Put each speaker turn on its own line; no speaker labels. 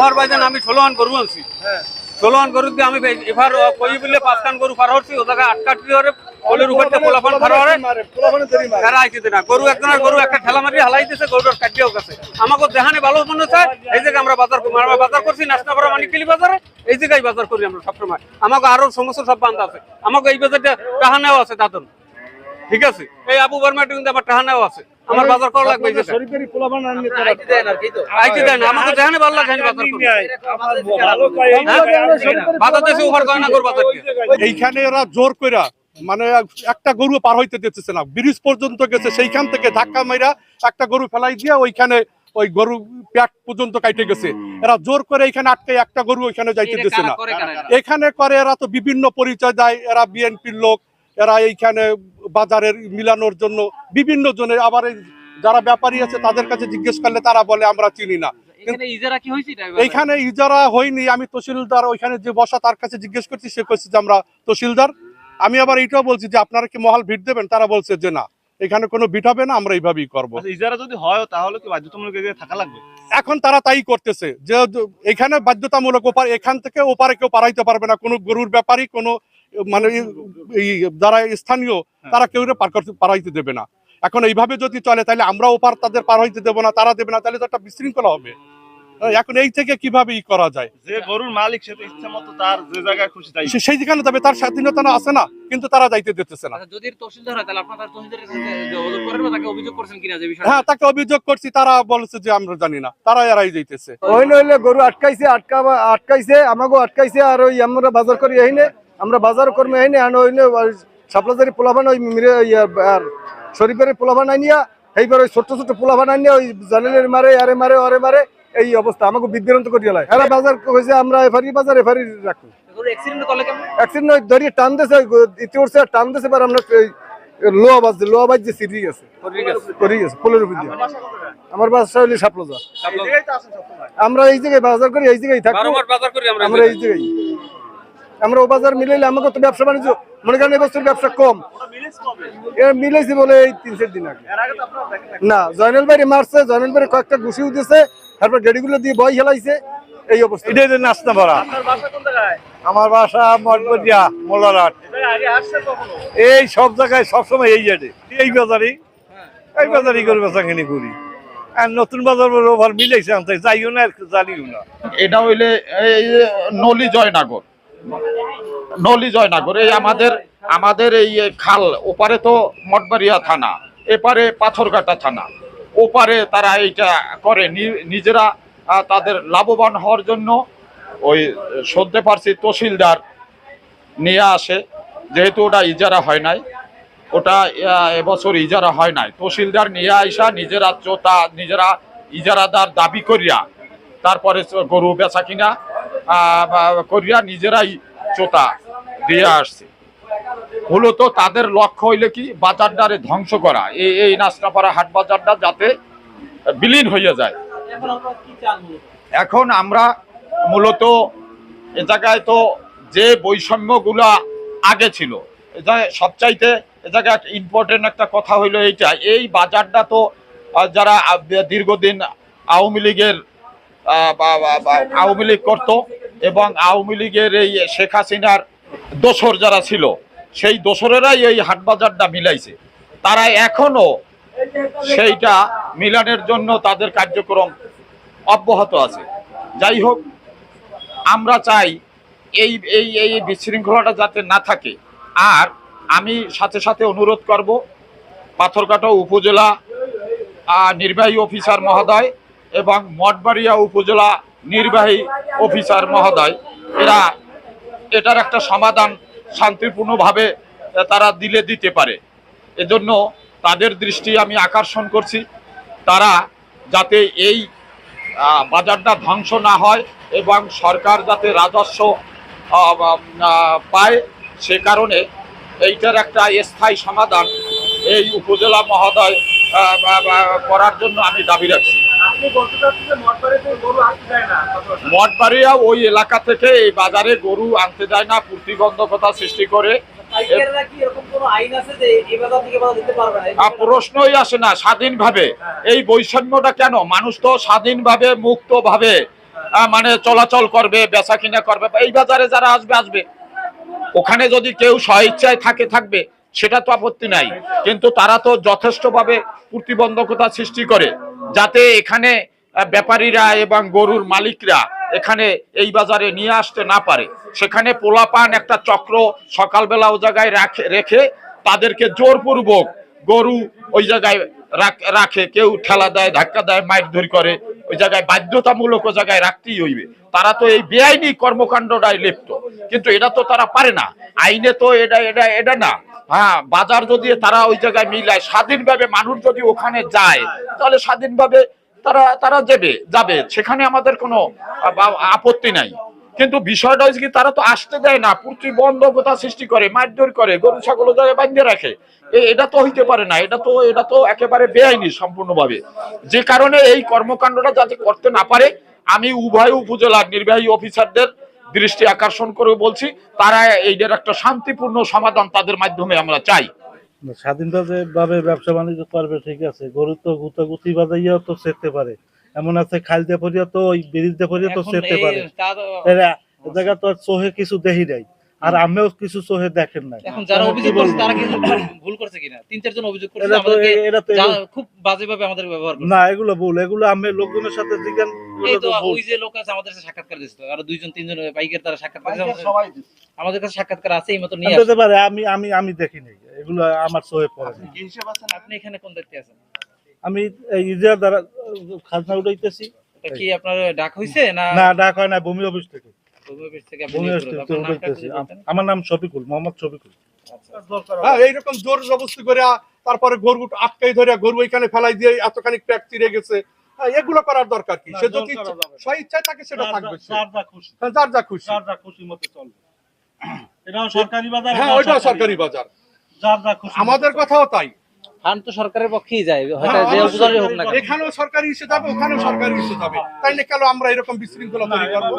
Over বাইজান আমি ষোলো আন গরু আনছি। ষোলো আন গরু দিয়ে আমি এবার কই বলে পাঁচ কান গরু পার হচ্ছি ও জায়গায় আটকাটি ধরে কোলের উপর দিয়ে পোলাপান খার হরে। তারা আইতে না গরু একজনের গরু একটা ঠেলা মারি হালাইতেছে গরুর কাটিয়াও গেছে। আমাকে দেহানে ভালো মনে হচ্ছে এই জায়গায় আমরা বাজার বাজার করছি নাস্তা করা মানিকলি বাজারে এই জায়গায় বাজার করি আমরা সবসময়। আমাকে আরও সমস্ত সব বান্ধ আছে। আমাকে এই বাজারটা টাহানেও আছে দাদন। ঠিক আছে? এই আবু বার্মাটি কিন্তু আমার টাহানেও আছে। আমার বাজার করা লাগবে
সরকারি পোলাপান আনলে
আইতে দেয় না আমাকে দেহানে ভালো লাগে আমি বাজার
ভালো সরকারি
বাজার দেশে ওভার গয়না করব বাজার
এইখানে এরা জোর কইরা মানে একটা গরু পার হইতে দিতেছে না। ব্রিজ পর্যন্ত গেছে সেইখান থেকে ধাক্কা মাইরা একটা গরু ফেলাই দিয়া ওইখানে ওই গরু পেট পর্যন্ত কাইটে গেছে। এরা জোর করে এখানে আটকে একটা গরু ওইখানে যাইতে দিচ্ছে না। এখানে করে এরা তো বিভিন্ন পরিচয় দেয়। এরা বিএনপির লোক এরা এইখানে বাজারের মিলানোর জন্য বিভিন্ন জনের আবার যারা ব্যাপারী আছে তাদের কাছে জিজ্ঞেস করলে তারা বলে আমরা চিনি না।
এখানে ইজারা
এইখানে ইজারা হয়নি। আমি তহসিলদার ওইখানে যে বসা তার কাছে জিজ্ঞেস করছি সে কইছে যে আমরা তহসিলদার। আমি আবার এইটাও বলছি যে আপনারা কি মহাল ভিট দেবেন? তারা বলছে যে না এখানে কোনো ভিট হবে না আমরা এইভাবেই করব।
আচ্ছা, ইজারা যদি হয় তাহলে কি বাধ্যতামূলক থাকা লাগবে?
এখন তারা তাই করতেছে। যে যে এখানে বাধ্যতামূলক ওপার এখান থেকে ওপারে কেউ পারাইতে পারবে না। কোনো গরুর ব্যাপারই কোনো মানে এই- এই যারা স্থানীয় তারা কেউ পার করতে পারাইতে দেবে না। এখন এইভাবে যদি চলে তাহলে আমরা ওপার তাদের পার হইতে দেবো না তারা দেবে না তাহলে তো একটা বিশৃঙ্খলা হবে। এখন এই থেকে কীভাবে ই করা যায়?
যে গরুর মালিক সে তো ইচ্ছা মতো তার যে জায়গায় খুশি তাই।
সেই যেখানে যাবে তার স্বাধীনতা না আছে না কিন্তু তারা যাইতে দিতেছে না।
আচ্ছা যদি তহসিলদার হয় তাহলে আপনার তার তহসিলদারের সাথে যোগাযোগ করেন বা তাকে অভিযোগ করছেন কিনা যে বিষয়ে
হ্যাঁ তাকে অভিযোগ করছি তারা বলছে যে আমরা জানি না তারা এরাই যাইতেছে।
ওই নইলে গরু আটকাইছে আটকাবা আটকাইছে আমাকে আটকাইছে আর ওই আমরা বাজার করি এইনে আমরা বাজার কর্মে এইনে আর ওই সাপ্লাজারি পোলাবান ওই মিরে আর শরীফের পোলাবান আনিয়া এইবার ওই ছোট্ট ছোট্ট পোলাবান আনিয়া ওই জানেলের মারে আরে মারে অরে মারে এই অবস্থা আমাকে বিভ্রান্ত করি লাই এরা বাজার কইছে আমরা এফারি বাজার এফারি
অ্যাক্সিডেন্ট
ওই ধরিয়ে টান দিয়েছে টান দিয়েছে এবার আমরা এই লোয়া বাজছে লোয়া বাজছে সিঁড়ি গেছে করি গেছে ফুলের উপর দিয়ে আমার বাসা হইলে সাপলোজা।
এই জায়গায়
বাজার করি এই জায়গায়
আমরা
এই জায়গায়। আমরা ও বাজার মিলাইলে আমাকে তো ব্যবসা বাণিজ্য মনে করেন এবছর ব্যবসা কম। এরা মিলাইছে বলে এই তিন চার দিন আগে।
এর আগে তো আপনারা দেখেন না।
জয়নাল ভাই মারছে জয়নাল ভাই কয়েকটা ঘুষি দিয়েছে তারপর গাড়িগুলো দিয়ে বই হেলাইছে এই অবস্থা।
এটাই নাস্তা ভরা। আমার বাসা মঠবদিয়া মোল্লারহাট।
এই
সব জায়গায় সবসময় এই জায়গায় এই বাজারে এই বাজারে করে বেচা করি। আর নতুন বাজার বলে ওভার মিলেছে আনতে যাইও না আর জানিও না।
এটা হইলে এই নলি জয়নগর। নলি জয়নগর, এই আমাদের আমাদের এই খাল, ওপারে তো মঠবাড়িয়া থানা, এপারে পাথরঘাটা থানা। ওপারে তারা এইটা করে নিজেরা তাদের লাভবান হওয়ার জন্য ওই সদ্যে পারছি তহসিলদার নিয়ে আসে, যেহেতু ওটা ইজারা হয় নাই, ওটা এবছর ইজারা হয় নাই। তহসিলদার নিয়ে আইসা নিজেরা চোতা, নিজেরা ইজারাদার দাবি করিয়া, তারপরে গরু বেচা কিনা করিয়া নিজেরাই চোতা দিয়ে আসছে। মূলত তাদের লক্ষ্য হইলে কি, বাজারটারে ধ্বংস করা। এই এই নাস্তাপাড়া হাট বাজারটা যাতে বিলীন হয়ে যায়। এখন আমরা মূলত এ জায়গায় তো যে বৈষম্যগুলা আগে ছিল সবচাইতে এ জায়গায় একটা ইম্পর্টেন্ট একটা কথা হইল এইটা, এই বাজারটা তো যারা দীর্ঘদিন আওয়ামী লীগের আওয়ামী লীগ করতো এবং আওয়ামী লীগের এই শেখ হাসিনার দোসর যারা ছিল, সেই দোসরেরাই এই হাটবাজারটা মিলাইছে। তারা এখনও সেইটা মিলানের জন্য তাদের কার্যক্রম অব্যাহত আছে। যাই হোক, আমরা চাই এই এই এই বিশৃঙ্খলাটা যাতে না থাকে। আর আমি সাথে সাথে অনুরোধ করব পাথরকাটা উপজেলা নির্বাহী অফিসার মহোদয় এবং মঠবাড়িয়া উপজেলা নির্বাহী অফিসার মহোদয়, এরা এটার একটা সমাধান শান্তিপূর্ণভাবে তারা দিলে দিতে পারে। এজন্য তাদের দৃষ্টি আমি আকর্ষণ করছি। তারা যাতে এই বাজারটা ধ্বংস না হয় এবং সরকার যাতে রাজস্ব পায় সে কারণে এইটার একটা স্থায়ী সমাধান এই উপজেলা মহোদয় করার জন্য আমি দাবি রাখছি। মঠবাড়িয়া ওই এলাকা থেকে এই বাজারে গরু আনতে যায় না প্রতিবন্ধকতা সৃষ্টি করে। প্রশ্নই আসে না স্বাধীনভাবে। এই বৈষম্যটা কেন? মানুষ তো স্বাধীনভাবে মুক্তভাবে মানে চলাচল করবে বেচা কিনা করবে এই বাজারে যারা আসবে আসবে। ওখানে যদি কেউ স্বইচ্ছায় থাকে থাকবে সেটা তো আপত্তি নাই। কিন্তু তারা তো যথেষ্টভাবে প্রতিবন্ধকতা সৃষ্টি করে। যাতে এখানে ব্যাপারীরা এবং গরুর মালিকরা এখানে এই বাজারে নিয়ে আসতে না পারে। সেখানে পোলাপান একটা চক্র সকালবেলা ও জায়গায় রাখে, রেখে তাদেরকে জোরপূর্বক গরু ওই জায়গায় রাখ- কেউ ঠেলা দেয়, ধাক্কা দেয়, মাইর ধরি করে। ওই জায়গায় বাধ্যতামূলক ও জায়গায় রাখতেই হইবে। তারা তো এই বেআইনি কর্মকাণ্ডটাই লিপ্ত। কিন্তু এটা তো তারা পারে না। আইনে তো এটা এটা এটা না। হ্যাঁ বাজার যদি তারা ওই জায়গায় মিলায়, স্বাধীনভাবে মানুষ যদি ওখানে যায়, তাহলে স্বাধীনভাবে তারা তারা যাবে যাবে। সেখানে আমাদের কোনো আপত্তি নাই। কিন্তু বিষয়টা হচ্ছে কি, তারা তো আসতে দেয় না প্রতিবন্ধকতা সৃষ্টি করে, মারধর করে, গরু, ছাগল জায়গায় বাঁধিয়ে রাখে। এটা তো হইতে পারে না, এটা তো এটা তো একেবারে বেআইনি সম্পূর্ণভাবে। যে কারণে এই কর্মকাণ্ডটা যাতে করতে না পারে, আমি উভয় উপজেলার নির্বাহী অফিসারদের দৃষ্টি আকর্ষণ করে বলছি তারা এইটার একটা শান্তিপূর্ণ সমাধান তাদের মাধ্যমে আমরা চাই।
স্বাধীনভাবে ভাবে ব্যবসা বাণিজ্য করবে ঠিক আছে। গরু তো গুতাগুতি বাজাইয়াও তো সেরতে পারে। এমন আছে খাল দিয়ে পড়িয়া তো ওই ব্রিজ দিয়ে পড়িয়া তো সেরতে পারে। জায়গা তো আর চোহে কিছু দেখি নাই। আর আমিও কিছু চোহে দেখেন নাই।
এখন যারা অভিযোগ করছে তারা কিন্তু ভুল করছে কিনা? তিন চারজন অভিযোগ করছে আমাদেরকে খুব বাজে ভাবে আমাদের ব্যবহার করছে।
না এগুলো ভুল। এগুলো আমি লোকজনের সাথে জিজ্ঞান
এই তো ওই যে লোক আছে আমাদের সাথে সাক্ষাৎকার দিছিল আর দুইজন তিনজন বাইকের তারা সাক্ষাৎকার দিছে আমাদের- আমাদের কাছে সাক্ষাৎকার আছে এই মতো নিয়ে
হতে পারে আমি আমি আমি দেখি নাই এগুলো আমার চোহে পড়ে।
আসেন। আপনি এখানে কোন দেখতে আছেন?
আমি এই ইজার দ্বারা খাজনা উঠাইতেছি।
এটা কি আপনার ডাক হইছে না
না ডাক হয় না ভূমি অফিস থেকে। আমার নাম শফিকুল মোহাম্মদ শফিকুল।
হ্যাঁ এইরকম জোর জবস্তি করে তারপরে গরু আটকাই ধরে গরু ওইখানে ফেলাই দিয়ে এতখানি প্যাক চিরে গেছে। হ্যাঁ, এগুলো করার দরকার কি? সে যদি থাকে সেটা থাকবে
যার যা খুশি।
হ্যাঁ, যার যা খুশি।
যার যা খুশি মতো চলবে। এটাও সরকারি বাজার
হ্যাঁ ওইটাও সরকারি বাজার।
যার যা খুশি
আমাদের কথাও তাই।
ফান্ড তো সরকারের পক্ষেই যায় হয়তো যে উপজেলারই হোক না
এখানেও সরকারি ইস্যু যাবে ওখানেও সরকারি ইস্যু যাবে। তাইলে কেন আমরা এরকম বিশৃঙ্খলা তৈরি করব।